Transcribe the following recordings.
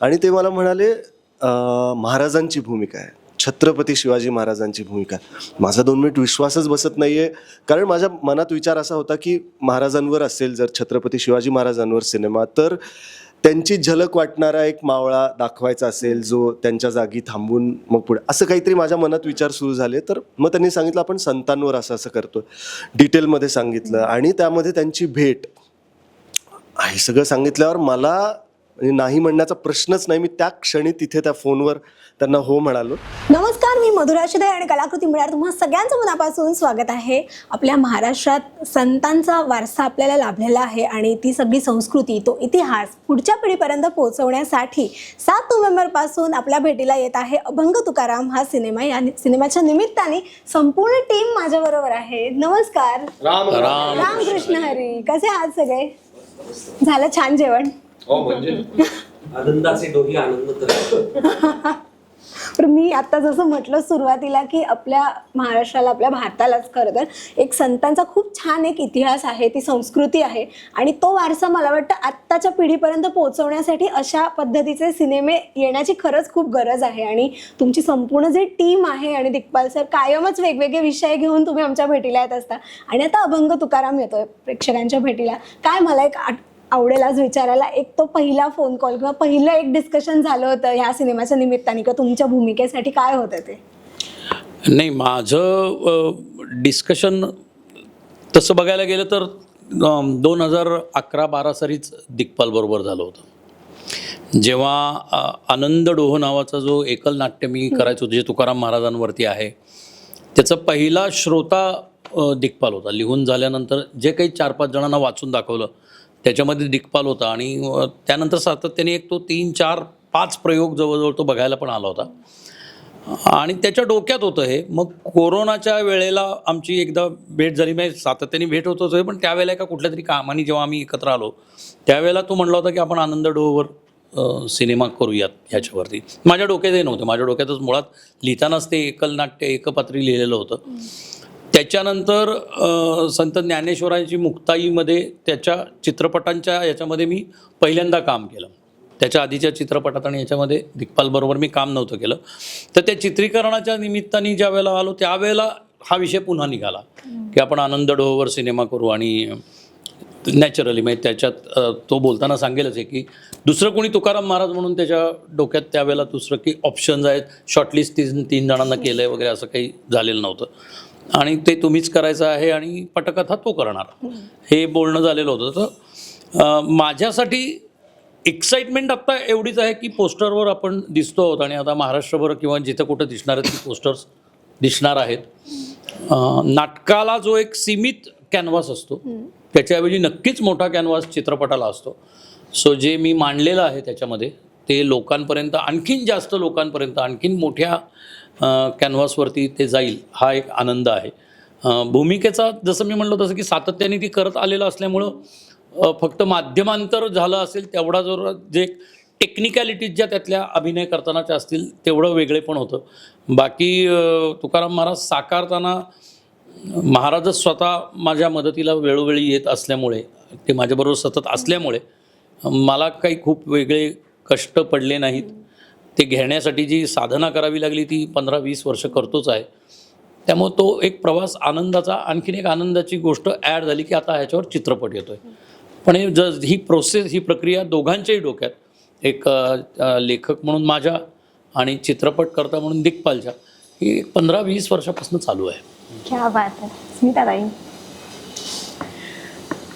आणि ते मला म्हणाले महाराजांची भूमिका आहे. छत्रपती शिवाजी महाराजांची भूमिका आहे. माझा दोन मिनिट विश्वासच बसत नाहीये. कारण माझ्या मनात विचार असा होता की महाराजांवर असेल जर छत्रपती शिवाजी महाराजांवर सिनेमा तर त्यांची झलक वाटणारा एक मावळा दाखवायचा असेल जो त्यांच्या जागी थांबून मग पुढे असं काहीतरी माझ्या मनात विचार सुरू झाले. तर मग त्यांनी सांगितलं आपण संतांवर असं असं करतो डिटेलमध्ये सांगितलं आणि त्यामध्ये त्यांची भेट. हे सगळं सांगितल्यावर मला म्हणजे नाही म्हणण्याचा प्रश्नच नाही. मी त्या क्षणी तिथे त्या फोनवर त्यांना हो म्हणालो. नमस्कार मी मधुरा शिदे आणि कलाकृती मिळणार तुम्हा सगळ्यांचं मनापासून स्वागत आहे. आपल्या महाराष्ट्रात संतांचा वारसा आपल्याला लाभलेला आहे आणि ती सगळी संस्कृती तो इतिहास पुढच्या पिढीपर्यंत पोहोचवण्यासाठी सात नोव्हेंबरपासून आपल्या भेटीला येत आहे. अभंग तुकाराम हा सिनेमा या सिनेमाच्या निमित्ताने संपूर्ण टीम माझ्याबरोबर आहे. नमस्कार. राम. रामकृष्ण हरी. कसे आहात सगळे? झालं छान जेवण? हो म्हणजे? आनंदाचे दोघी आनंद तर पण मी आता जसं म्हटलं सुरुवातीला की आपल्या महाराष्ट्राला आपल्या भारतालाच खरं तर एक संतांचा खूप छान एक इतिहास आहे ती संस्कृती आहे आणि तो वारसा मला वाटतं आत्ताच्या पिढीपर्यंत पोहोचवण्यासाठी अशा पद्धतीचे सिनेमे येण्याची खरंच खूप गरज आहे. आणि तुमची संपूर्ण जे टीम आहे आणि दिग्पाल सर कायमच वेगवेगळे विषय घेऊन तुम्ही आमच्या भेटीला येत असता. आणि आता अभंग तुकाराम येतोय प्रेक्षकांच्या भेटीला. काय मला एक आठ आवडेल आज विचारायला एक तो पहिला फोन कॉल किंवा पहिलं एक डिस्कशन झालं होतं ह्या सिनेमाच्या निमित्ताने किंवा तुमच्या भूमिकेसाठी काय होतं ते? नाही माझं डिस्कशन तसं बघायला गेलं तर दोन हजार अकरा बारा सालीच दिग्पाल बरोबर झालं होतं. जेव्हा आनंद डोह नावाचा जो एकल नाट्य मी करायचो जे तुकाराम महाराजांवरती आहे त्याचा पहिला श्रोता दिग्पाल होता. लिहून झाल्यानंतर जे काही चार पाच जणांना वाचून दाखवलं त्याच्यामध्ये दिग्पाल होता आणि त्यानंतर सातत्याने एक तो तीन चार पाच प्रयोग जवळजवळ तो बघायला पण आला होता. आणि त्याच्या डोक्यात होतं हे. मग कोरोनाच्या वेळेला आमची एकदा भेट झाली. म्हणजे सातत्याने भेट होत होते पण त्यावेळेला एका कुठल्या तरी कामाने जेव्हा आम्ही एकत्र आलो त्यावेळेला तो म्हणला होता की आपण आनंद डोवर सिनेमा करूयात ह्याच्यावरती. माझ्या डोक्यातही नव्हतं. माझ्या डोक्यातच मुळात लिहितानाच ते एकल नाट्य एकपात्री लिहिलेलं होतं. त्याच्यानंतर संत ज्ञानेश्वरांची मुक्ताईमध्ये त्याच्या चित्रपटांच्या याच्यामध्ये मी पहिल्यांदा काम केलं. त्याच्या आधीच्या चित्रपटात आणि याच्यामध्ये दिग्पालबरोबर मी काम नव्हतं केलं. तर त्या चित्रीकरणाच्या निमित्ताने ज्या वेळेला आलो त्यावेळेला हा विषय पुन्हा निघाला. की आपण आनंद डोहोवर सिनेमा करू आणि नॅचरली म्हणजे त्याच्यात तो बोलताना सांगेलच आहे की दुसरं कोणी तुकाराम महाराज म्हणून त्याच्या डोक्यात त्यावेळेला दुसरं की ऑप्शन्स आहेत. शॉर्टलिस्ट तीन तीन जणांना केलं आहे वगैरे असं काही झालेलं नव्हतं. आणि ते तुम्हीच करायचं आहे आणि पटकथा तो करणार. हे बोलणं झालेलं होतं. तर माझ्यासाठी एक्साइटमेंट आत्ता एवढीच आहे की पोस्टरवर आपण दिसतो आहोत आणि आता महाराष्ट्रभर किंवा जिथं कुठं दिसणार आहेत ती पोस्टर्स दिसणार आहेत. नाटकाला जो एक सीमित कॅनव्हास असतो त्याच्याऐवजी नक्कीच मोठा कॅनव्हास चित्रपटाला असतो. सो जे मी मांडलेलं आहे त्याच्यामध्ये ते लोकांपर्यंत आणखीन जास्त लोकांपर्यंत आणखीन मोठ्या कॅनव्हासवरती ते जाईल हा एक आनंद आहे. भूमिकेचा जसं मी म्हणलो तसं की सातत्याने ती करत आलेलं असल्यामुळं फक्त माध्यमांतर झालं असेल तेवढा जो जे टेक्निकॅलिटीज ज्या त्यातल्या अभिनय करतानाच्या असतील तेवढं वेगळे पण होतं. बाकी तुकाराम महाराज साकारताना महाराजच स्वतः माझ्या मदतीला वेळोवेळी येत असल्यामुळे ते माझ्याबरोबर सतत असल्यामुळे मला काही खूप वेगळे कष्ट पडले नाहीत. ते घेण्यासाठी जी साधना करावी लागली ती पंधरा वीस वर्ष करतोच आहे. त्यामुळे तो एक प्रवास आनंदाचा आणखीन एक आनंदाची गोष्ट ॲड झाली की आता ह्याच्यावर चित्रपट येतोय. पण हे ज ही प्रोसेस ही प्रक्रिया दोघांच्याही डोक्यात एक लेखक म्हणून माझ्या आणि चित्रपट करता म्हणून दिग्पालच्या ही एक पंधरा वीस वर्षापासून चालू आहे. क्या बात आहे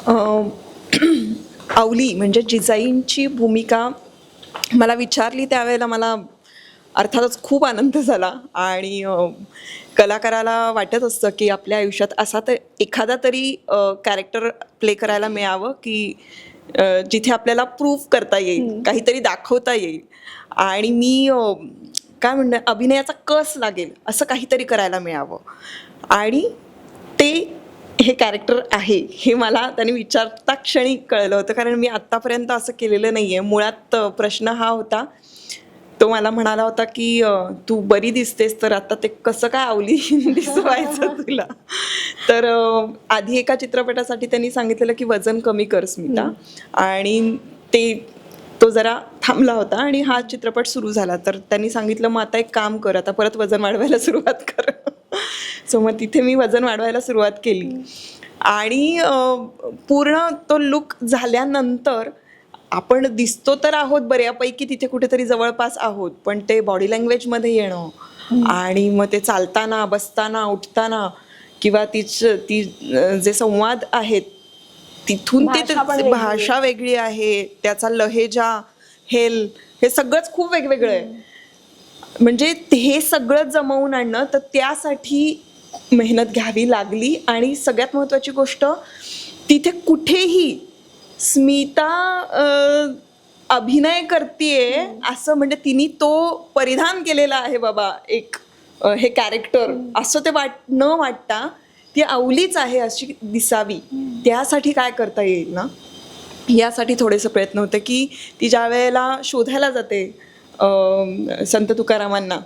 अं, आवली म्हणजे जिजाईंची भूमिका मला विचारली त्यावेळेला मला अर्थातच खूप आनंद झाला आणि कलाकाराला वाटत असतं की आपल्या आयुष्यात असा तर एखादा तरी कॅरेक्टर प्ले करायला मिळावं की जिथे आपल्याला प्रूफ करता येईल काहीतरी दाखवता येईल. आणि मी काय म्हणणार अभिनयाचा कस लागेल असं काहीतरी करायला मिळावं. आणि ते हे कॅरेक्टर आहे हे मला त्याने विचारता क्षणी कळलं होतं. कारण मी आत्तापर्यंत असं केलेलं नाही आहे मुळात प्रश्न हा होता. तो मला म्हणाला होता की तू बरी दिसतेस तर आता ते कसं काय आवली दिसवायचं तुला? तर आधी एका चित्रपटासाठी त्यांनी सांगितलेलं की वजन कमी कर स्मिता. आणि ते तो जरा थांबला होता आणि हा चित्रपट सुरू झाला. तर त्यांनी सांगितलं मग आता एक काम कर आता परत वजन वाढवायला सुरुवात कर. सो मग तिथे मी वजन वाढवायला सुरुवात केली. आणि पूर्ण तो लुक झाल्यानंतर आपण दिसतो तर आहोत बऱ्यापैकी तिथे कुठेतरी जवळपास आहोत पण ते बॉडी लँग्वेजमध्ये येणं आणि मग ते चालताना बसताना उठताना किंवा तिच ती जे संवाद आहेत तिथून ते भाषा वेगळी आहे. त्याचा लहेजा हेल हे सगळंच खूप वेगवेगळं आहे. म्हणजे हे सगळं जमवून आणणं तर त्यासाठी मेहनत घ्यावी लागली. आणि सगळ्यात महत्त्वाची गोष्ट तिथे कुठेही स्मिता अभिनय करतीये असं म्हणजे तिने तो परिधान केलेला आहे बाबा एक हे कॅरेक्टर असं ते वाट न वाटता ती अवलीच आहे अशी दिसावी. त्यासाठी काय करता येईल ना? यासाठी थोडेसे प्रयत्न होते की ती ज्या वेळेला शोधायला जाते संत तुकारामांना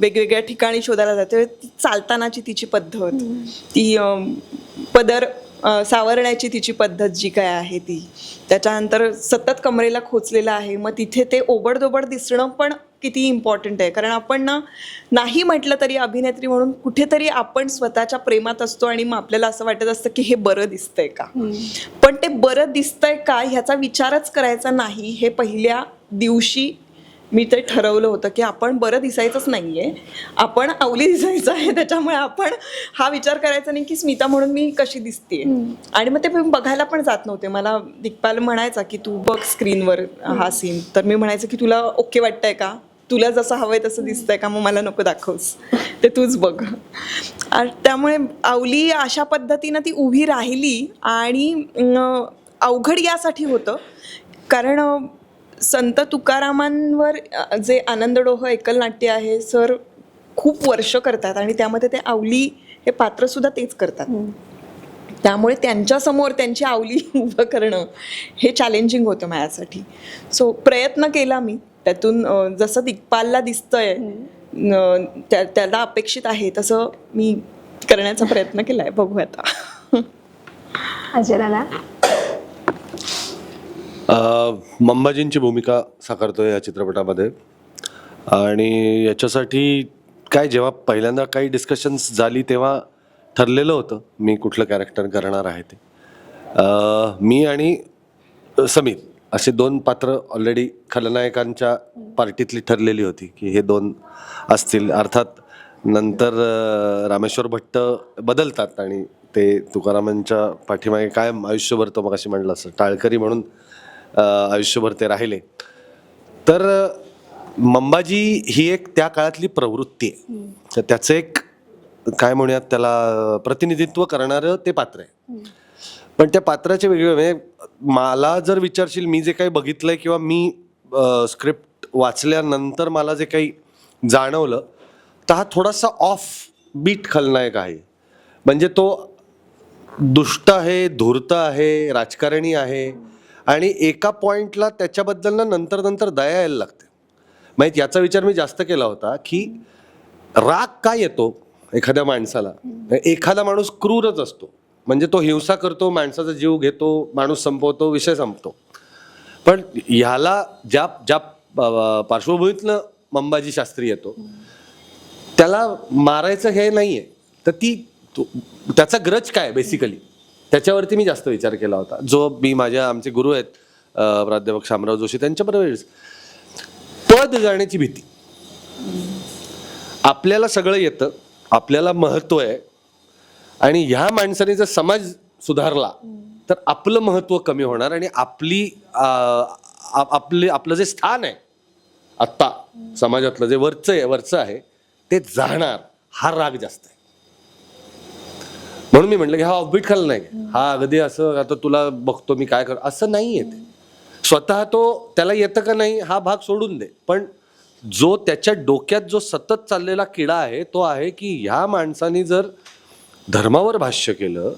वेगवेगळ्या ठिकाणी शोधायला जाते. ती चालतानाची तिची पद्धत. ती पदर सावरण्याची तिची पद्धत जी काय आहे ती. त्याच्यानंतर सतत कमरेला खोचलेलं आहे. मग तिथे ते ओबडदोबड दिसणं पण किती इम्पॉर्टंट आहे. कारण आपण ना नाही म्हटलं तरी अभिनेत्री म्हणून कुठेतरी आपण स्वतःच्या प्रेमात असतो आणि मग आपल्याला असं वाटत असतं की हे बरं दिसतंय का? पण ते बरं दिसतंय का ह्याचा विचारच करायचा नाही. हे पहिल्या दिवशी मी ते ठरवलं होतं की आपण बरं दिसायचंच नाहीये. आपण अवली दिसायचं आहे त्याच्यामुळे आपण हा विचार करायचा नाही की स्मिता म्हणून मी कशी दिसते आणि मग ते बघायला पण जात नव्हते. मला दिग्पाल म्हणायचा की तू बघ स्क्रीनवर हा सीन तर मी म्हणायचं की तुला ओके वाटतंय का? तुला जसं हवंय तसं दिसतंय का? मग मला नको दाखवस. ते तूच बघ. त्यामुळे अवली अशा पद्धतीनं ती उभी राहिली आणि अवघड यासाठी होतं. कारण संत तुकारामांवर जे आनंदडोह एकलनाट्य आहे सर खूप वर्ष करतात आणि त्यामध्ये ते आवली हे पात्र सुद्धा तेच करतात. त्यामुळे त्यांच्यासमोर त्यांची आवली उभं करणं हे चॅलेंजिंग होतं माझ्यासाठी. सो प्रयत्न केला मी. त्यातून जसं दिग्पालला दिसतंय त्या त्याला अपेक्षित आहे तसं मी करण्याचा प्रयत्न केलाय. बघू आता. अजय दादा मंबाजींची भूमिका साकारतो या चित्रपटामध्ये. आणि याच्यासाठी काय जेव्हा पहिल्यांदा काही डिस्कशन्स झाली तेव्हा ठरलेलं होतं मी कुठलं कॅरेक्टर करणार आहे ते. मी आणि समीर असे दोन पात्र ऑलरेडी खलनायकांच्या पार्टीतली ठरलेली होती की हे दोन असतील. अर्थात नंतर रामेश्वर भट्ट बदलतात आणि ते तुकारामांच्या पाठीमागे काय आयुष्यभर तो मग अशी म्हणलं असं टाळकरी म्हणून आयुष्यभर ते राहिले. तर मंबाजी ही एक त्या काळातली प्रवृत्ती आहे. तर त्याचं एक काय म्हणूयात त्याला प्रतिनिधित्व करणारं ते पात्र आहे. पण त्या पात्राचे वेगळे म्हणजे मला जर विचारशील मी जे काही बघितलंय किंवा मी स्क्रिप्ट वाचल्यानंतर मला जे काही जाणवलं तर हा थोडासा ऑफ बीट खलनायक आहे. म्हणजे तो दुष्ट आहे धूर्त आहे राजकारणी आहे. आणि एका पॉईंटला त्याच्याबद्दल ना नंतर नंतर दया यायला लागते. माहीत याचा विचार मी जास्त केला होता की राग का येतो एखाद्या माणसाला? एखादा माणूस क्रूरच असतो. म्हणजे तो हिंसा करतो माणसाचा जीव घेतो माणूस संपवतो विषय संपतो. पण ह्याला ज्या ज्या पार्श्वभूमीतनं मंबाजी शास्त्री येतो त्याला मारायचं हे नाही आहे तर ती तो- त्याचा ग्रज काय बेसिकली त्याच्यावरती मी जास्त विचार केला होता. जो मी माझ्या आमचे गुरु आहेत प्राध्यापक शामराव जोशी त्यांच्याबरोबर पद जाण्याची भीती. आपल्याला सगळं येतं आपल्याला महत्त्व आहे आणि ह्या माणसाने जर समाज सुधारला तर आपलं महत्त्व कमी होणार आणि आपली आ, आपले आपलं जे स्थान आहे आत्ता समाजातलं जे वरचं आहे वरचं आहे ते जाणार हा राग जास्त आहे. म्हणून मी म्हटलं की हा ऑबिट खाल नाही. हा अगदी असं आता तुला बघतो मी काय कर असं नाही येत स्वतः तो त्याला येतं का नाही हा भाग सोडून दे. पण जो त्याच्या डोक्यात जो सतत चाललेला किडा आहे तो आहे की ह्या माणसाने जर धर्मावर भाष्य केलं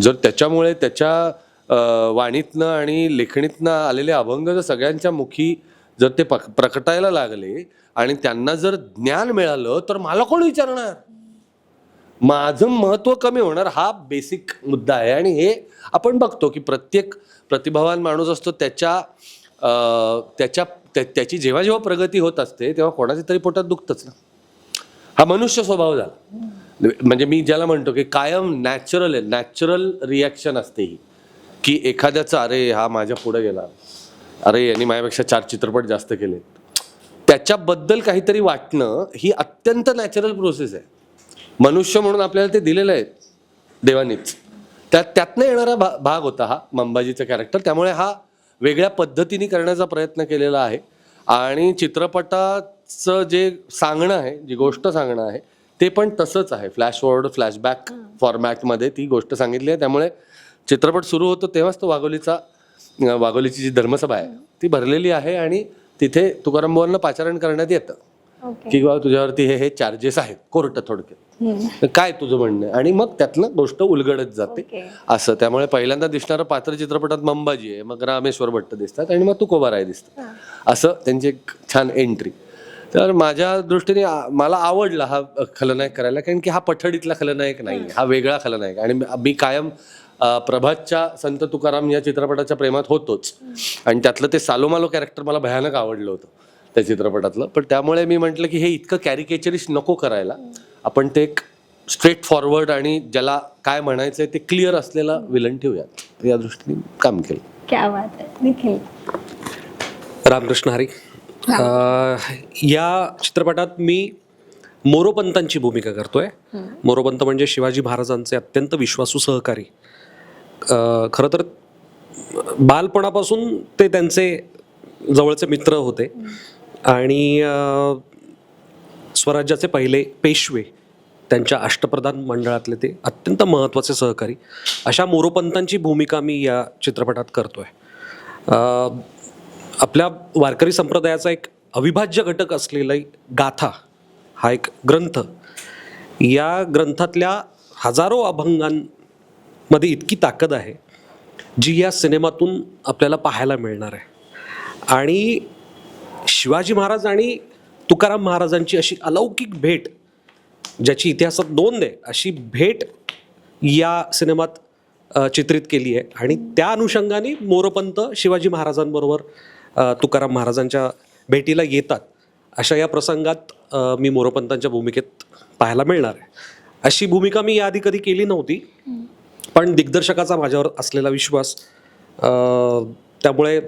जर त्याच्यामुळे त्याच्या वाणीतनं आणि लेखणीतनं आलेले अभंग जर सगळ्यांच्या मुखी जर ते प्रकटायला लागले आणि त्यांना जर ज्ञान मिळालं तर मला कोण विचारणार? माझं महत्त्व कमी होणार हा बेसिक मुद्दा आहे. आणि हे आपण बघतो की प्रत्येक प्रतिभावान माणूस असतो त्याच्या त्याच्या त्या- त्याची जेव्हा जेव्हा प्रगती होत असते तेव्हा कोणाच्या तरी पोटात दुखतच ना. हा मनुष्य स्वभाव झाला. म्हणजे मी ज्याला म्हणतो की कायम नॅचरल आहे नॅचरल रिॲक्शन असते ही. की एखाद्याचं अरे हा माझ्या पुढे गेला. अरे यांनी माझ्यापेक्षा चार चित्रपट जास्त केले त्याच्याबद्दल काहीतरी वाटणं ही अत्यंत नॅचरल प्रोसेस आहे. मनुष्य म्हणून आपल्याला ते दिलेलं आहे देवानीच. त्या त्यातनं येणारा भा भाग होता हा मंबाजीचा कॅरेक्टर त्यामुळे हा वेगळ्या पद्धतीने करण्याचा प्रयत्न केलेला आहे. आणि चित्रपटाचं जे सांगणं आहे जी गोष्ट सांगणं आहे ते पण तसंच आहे. फ्लॅश फॉरवर्ड फ्लॅशबॅक फॉर्मॅटमध्ये ती गोष्ट सांगितली आहे. त्यामुळे चित्रपट सुरू होतो तेव्हाच तो वाघोलीचा वाघोलीची जी धर्मसभा आहे ती भरलेली आहे आणि तिथे तुकाराम पाचारण करण्यात येतं. की बाबा तुझ्यावरती हे हे चार्जेस आहेत कोर्ट थोडक्यात. काय तुझं म्हणणं आणि मग त्यातनं गोष्ट उलगडत जाते. असं त्यामुळे पहिल्यांदा दिसणारं पात्र चित्रपटात मंबाजी आहे. मग रामेश्वर भट्ट दिसतात आणि मग तुकोबा राय दिसतात. असं त्यांची एक छान एंट्री तर माझ्या दृष्टीने मला आवडला हा खलनायक करायला कारण की हा पठडीतला खलनायक नाही हा वेगळा खलनायक आणि मी- कायम प्रभातच्या संत तुकाराम या चित्रपटाच्या प्रेमात होतोच. आणि त्यातलं ते सालोमालो कॅरेक्टर मला भयानक आवडलं होतं. त्या चित्रपटातलं. पण त्यामुळे मी म्हटलं की हे इतकं कॅरिकेचरिस्ट नको करायला. आपण ते एक स्ट्रेट फॉरवर्ड आणि ज्याला काय म्हणायचंय ते क्लिअर असलेला विलन ठेवूयात. या दृष्टीने काम केलं. क्या बात आहे. निखिल. रामकृष्ण हरी. अ, या चित्रपटात मी मोरोपंतांची भूमिका करतोय. मोरोपंत म्हणजे शिवाजी महाराजांचे अत्यंत विश्वासू सहकारी. अ, खरं तर बालपणापासून ते त्यांचे जवळचे मित्र होते. आणि स्वराज्याचे पहिले पेशवे त्यांच्या अष्टप्रधान मंडळातले ते अत्यंत महत्त्वाचे सहकारी अशा मोरोपंतांची भूमिका मी या चित्रपटात करतो आहे आपल्या वारकरी संप्रदायाचा एक अविभाज्य घटक असलेला गाथा हा एक ग्रंथ या ग्रंथातल्या हजारो अभंगांमध्ये इतकी ताकद आहे जी या सिनेमातून आपल्याला पाहायला मिळणार आहे. आणि शिवाजी महाराज आणि तुकाराम महाराजांची अशी अलौकिक भेट ज्याची इतिहासात नोंद आहे अशी भेट या सिनेमात चित्रित केली आहे. आणि त्या अनुषंगाने मोरपंत शिवाजी महाराजांबरोबर तुकाराम महाराजांच्या भेटीला येतात. अशा या प्रसंगात मी मोरपंतांच्या भूमिकेत पाहायला मिळणार आहे. अशी भूमिका मी याआधी कधी केली नव्हती पण दिग्दर्शकाचा माझ्यावर असलेला विश्वास त्यामुळे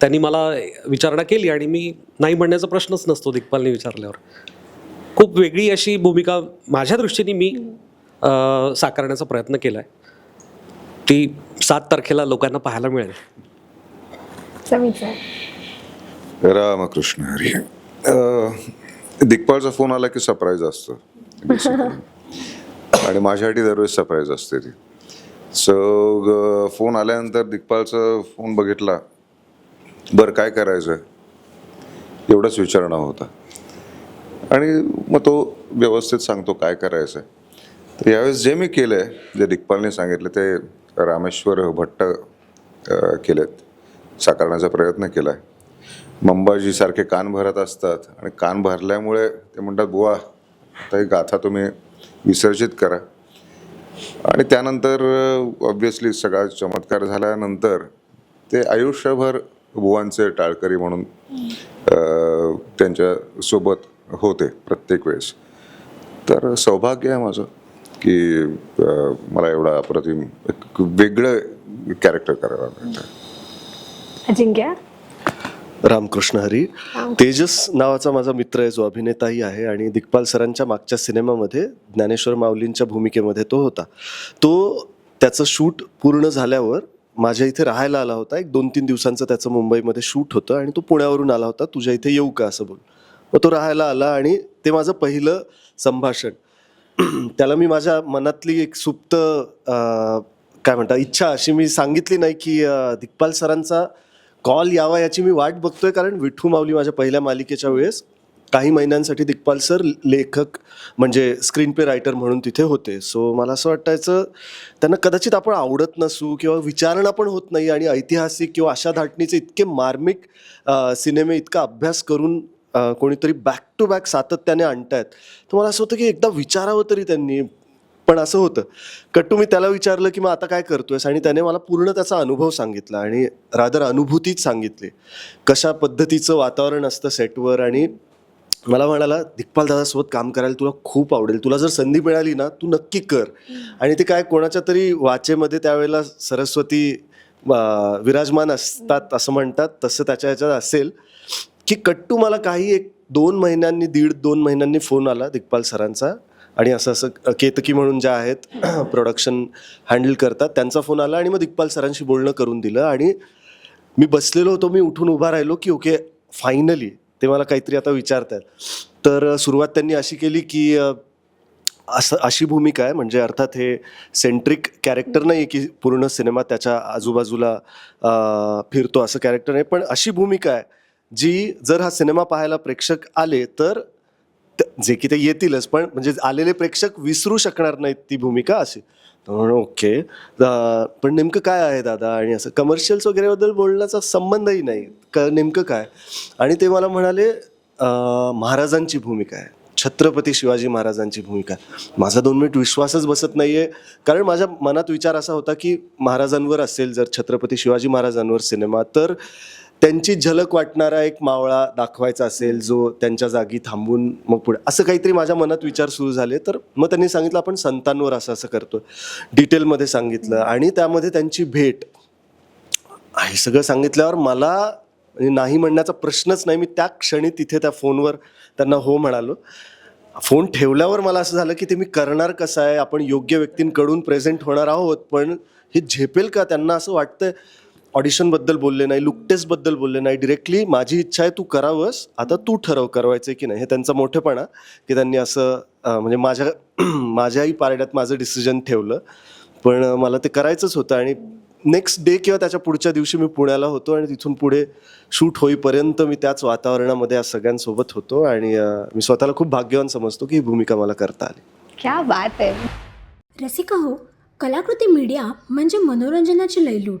त्यांनी मला विचारणा केली आणि मी नाही म्हणण्याचा प्रश्नच नसतो दिग्पालने विचारल्यावर. खूप वेगळी अशी भूमिका माझ्या दृष्टीने मी साकारण्याचा प्रयत्न केला आहे ती सात तारखेला लोकांना पाहायला मिळेल. रामकृष्ण हरी. दिग्पालचा फोन आला की सरप्राईज असतं. आणि माझ्यासाठी दरवेळेस सरप्राईज असते ती. सो फोन आल्यानंतर दिग्पालचा फोन बघितला बरं काय करायचं एवढंच विचारणं होता. आणि मग तो व्यवस्थित सांगतो काय करायचं आहे तर यावेळेस जे मी केलं आहे जे दिग्पालने सांगितलं ते रामेश्वर भट्ट केलेत. साकारण्याचा प्रयत्न केला आहे मंबाजीसारखे कान भरत असतात आणि कान भरल्यामुळे ते म्हणतात बुवा आता ही गाथा तुम्ही विसर्जित करा. आणि त्यानंतर ऑब्विसली सगळा चमत्कार झाल्यानंतर ते आयुष्यभर बुवांचे टाळकरी म्हणून अं, त्यांच्यासोबत होते प्रत्येक वेळेस. तर सौभाग्य आहे माझं की मला एवढा अप्रतिम एक वेगळं कॅरेक्टर करायला मिळतं अजिंक्य? रामकृष्ण हरी. तेजस नावाचा माझा मित्र आहे जो अभिनेताही आहे आणि दिग्पाल सरांच्या मागच्या सिनेमामध्ये ज्ञानेश्वर माऊलींच्या भूमिकेमध्ये तो होता. तो त्याचं शूट पूर्ण झाल्यावर माझ्या इथे राहायला आला होता. एक दोन तीन दिवसांचं त्याचं मुंबईमध्ये शूट होतं आणि तो पुण्यावरून आला होता. तुझ्या इथे येऊ का असं बोल मग तो राहायला आला आणि ते माझं पहिलं संभाषण. त्याला मी माझ्या मनातली एक सुप्त काय म्हणतात इच्छा अशी मी सांगितली नाही की दिग्पाल सरांचा कॉल यावा याची मी वाट बघतोय. कारण विठू माऊली माझ्या पहिल्या मालिकेच्या वेळेस काही महिन्यांसाठी दिग्पाल सर लेखक म्हणजे स्क्रीन प्ले रायटर म्हणून तिथे होते. सो मला असं वाटायचं त्यांना कदाचित आपण आवडत नसू किंवा विचारणा पण होत नाही आणि ऐतिहासिक किंवा अशा धाटणीचे इतके मार्मिक सिनेमे इतका अभ्यास करून कोणीतरी बॅक टू बॅक सातत्याने आणतायत. तर मला असं होतं की एकदा विचारावं तरी त्यांनी. पण असं होतं. कट्टू मी त्याला विचारलं की मग आता काय करतोयस? आणि त्याने मला पूर्ण त्याचा अनुभव सांगितला आणि रादर अनुभूतीच सांगितली. कशा पद्धतीचं वातावरण असतं सेटवर आणि मला म्हणाला दिग्पाल दादासोबत काम करायला तुला खूप आवडेल. तुला जर संधी मिळाली ना तू नक्की कर. आणि ते काय कोणाच्या तरी वाचेमध्ये त्यावेळेला सरस्वती विराजमान असतात असं म्हणतात तसं त्याच्या ह्याच्यात असेल. की कट्टू मला काही एक दोन महिन्यांनी दीड दोन महिन्यांनी फोन आला दिग्पाल सरांचा. आणि असं असं केतकी म्हणून ज्या आहेत प्रोडक्शन हँडल करतात त्यांचा फोन आला आणि मग दिग्पाल सरांशी बोलणं करून दिलं. आणि मी बसलेलो होतो मी उठून उभा राहिलो की ओके फायनली ते मला काहीतरी आता विचारतात तर सुरुवात त्यांनी अशी केली की असं अशी भूमिका आहे म्हणजे अर्थात हे सेंट्रिक कॅरेक्टर नाही आहे की पूर्ण सिनेमा त्याच्या आजूबाजूला फिरतो असं कॅरेक्टर नाही. पण अशी भूमिका आहे जी जर हा सिनेमा पाहायला प्रेक्षक आले तर त- जे की ते येतीलच पण म्हणजे आलेले प्रेक्षक विसरू शकणार नाहीत ती भूमिका अशी. तर म्हणून ओके पण नेमकं काय आहे दादा? आणि असं कमर्शियल्स वगैरेबद्दल बोलण्याचा संबंधही नाही. क नेमकं काय? आणि ते मला म्हणाले महाराजांची भूमिका आहे. छत्रपती शिवाजी महाराजांची भूमिका माझा दोन मिनिट विश्वासच बसत नाही आहे कारण माझ्या मनात विचार असा होता की महाराजांवर असेल जर छत्रपती शिवाजी महाराजांवर सिनेमा तर त्यांची झलक वाटणारा एक मावळा दाखवायचा असेल जो त्यांच्या जागी थांबून मग पुढे. असं काहीतरी माझ्या मनात विचार सुरू झाले. तर मग त्यांनी सांगितलं आपण संतांवर असं असं करतो. डिटेलमध्ये सांगितलं आणि त्यामध्ये त्यांची भेट. हे सगळं सांगितल्यावर मला म्हणजे नाही म्हणण्याचा प्रश्नच नाही. मी त्या क्षणी तिथे त्या फोनवर त्यांना हो म्हणालो. फोन ठेवल्यावर मला असं झालं की ते मी करणार कसं आहे? आपण योग्य व्यक्तींकडून प्रेझेंट होणार आहोत पण हे झेपेल का त्यांना असं वाटतं ऑडिशनबद्दल बोलले नाही लुक टेस्टबद्दल बोलले नाही. डिरेक्टली माझी इच्छा आहे तू करावंस. आता तू ठरव करवायचं की नाही. हे त्यांचा मोठेपणा की त्यांनी असं म्हणजे माझ्या माझ्याही पारड्यात माझं डिसिजन ठेवलं. पण मला ते करायचंच होतं आणि नेक्स्ट डे किंवा त्याच्या पुढच्या दिवशी मी पुण्याला होतो आणि तिथून पुढे शूट होईपर्यंत मी त्याच वातावरणामध्ये या सगळ्यांसोबत होतो आणि मी स्वतःला खूप भाग्यवान समजतो की ही भूमिका मला करता आली. क्या बात आहे. रसिका हो कलाकृती मीडिया म्हणजे मनोरंजनाची लयलूट.